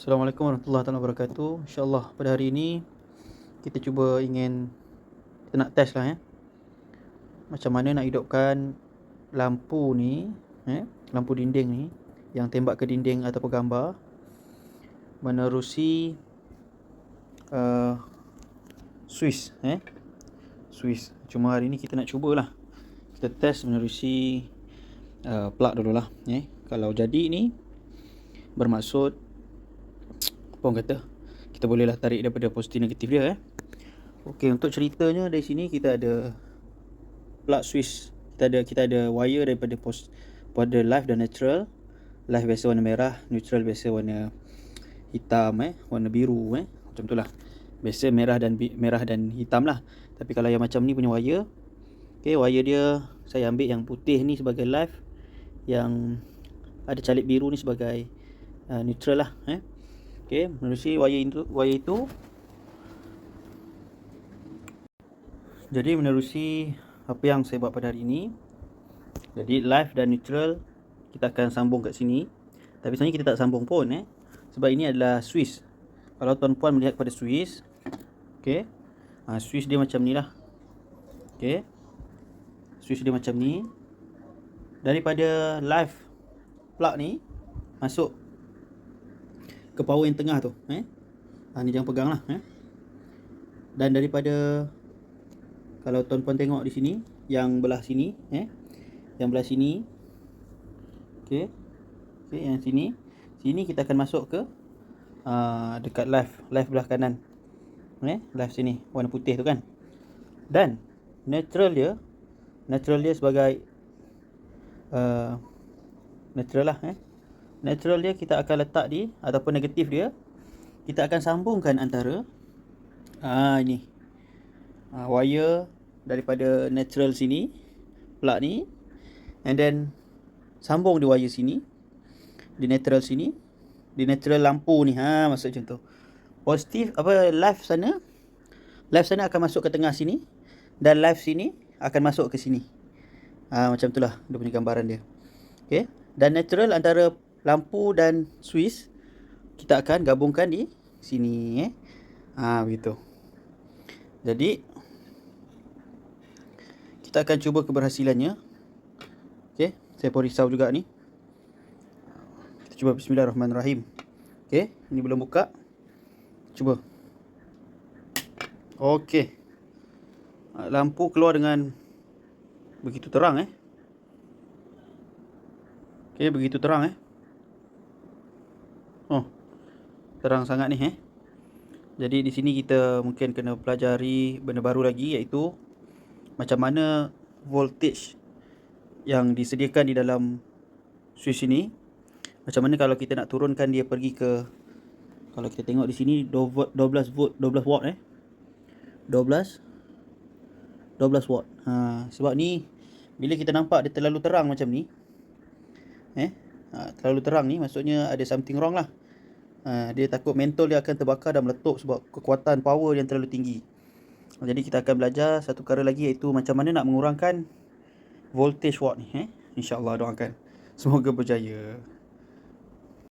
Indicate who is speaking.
Speaker 1: Assalamualaikum warahmatullahi wabarakatuh. InsyaAllah pada hari ini kita cuba ingin kita nak test lah ya. Macam mana nak hidupkan lampu ni, eh, lampu dinding ni yang tembak ke dinding ataupun gambar menerusi uh, Swiss eh. Swiss. Cuma hari ni kita nak cubalah. Kita test menerusi uh, plug dululah eh. Kalau jadi ni bermaksud apa orang kata kita bolehlah tarik daripada positif negatif dia eh. Okey untuk ceritanya dari sini kita ada plug Swiss. Kita ada kita ada wire daripada pos pada live dan natural. Live biasa warna merah, neutral biasa warna hitam eh, warna biru eh. Macam itulah. Biasa merah dan merah dan hitam lah. Tapi kalau yang macam ni punya wire, okey wire dia saya ambil yang putih ni sebagai live yang ada calik biru ni sebagai uh, neutral lah eh. Okey, menerusi wire itu wire itu Jadi menerusi apa yang saya buat pada hari ini. Jadi live dan neutral kita akan sambung kat sini. Tapi sebenarnya kita tak sambung pun eh. Sebab ini adalah Swiss. Kalau tuan-puan melihat pada Swiss, okey. Ha, Swiss dia macam ni lah. Okey. Swiss dia macam ni. Daripada live plug ni masuk ke power yang tengah tu, eh. Ha, ni jangan pegang lah eh. Dan daripada kalau tuan-puan tengok di sini yang belah sini eh? Yang belah sini okey. Okey yang sini. Sini kita akan masuk ke uh, dekat left left belah kanan eh? Left sini warna putih tu kan? Dan neutral dia neutral dia sebagai uh, neutral lah eh neutral dia kita akan letak di ataupun negatif dia kita akan sambungkan antara ah ini. Uh, wire daripada natural sini plug ni and then sambung di wire sini di natural sini di natural lampu ni. Ha maksud macam tu. Positif apa live sana live sana akan masuk ke tengah sini dan live sini akan masuk ke sini. Ha macam itulah dia punya gambaran dia. Okey? Dan natural antara lampu dan Swiss kita akan gabungkan di sini eh ha begitu jadi kita akan cuba keberhasilannya. Okey, saya pun risau juga ni. Kita cuba bismillahirrahmanirrahim. Okey, ini belum buka. Cuba. Okey. Lampu keluar dengan begitu terang eh. Okey, begitu terang eh. Oh. Terang sangat ni eh. Jadi di sini kita mungkin kena pelajari benda baru lagi iaitu macam mana voltage yang disediakan di dalam switch ini macam mana kalau kita nak turunkan dia pergi ke kalau kita tengok di sini 12 volt 12 watt eh 12 12 watt ha, sebab ni bila kita nampak dia terlalu terang macam ni eh ha, terlalu terang ni maksudnya ada something wrong lah ha, dia takut mentol dia akan terbakar dan meletup sebab kekuatan power yang terlalu tinggi jadi kita akan belajar satu perkara lagi iaitu macam mana nak mengurangkan voltage watt ni eh. InsyaAllah doakan. Semoga berjaya.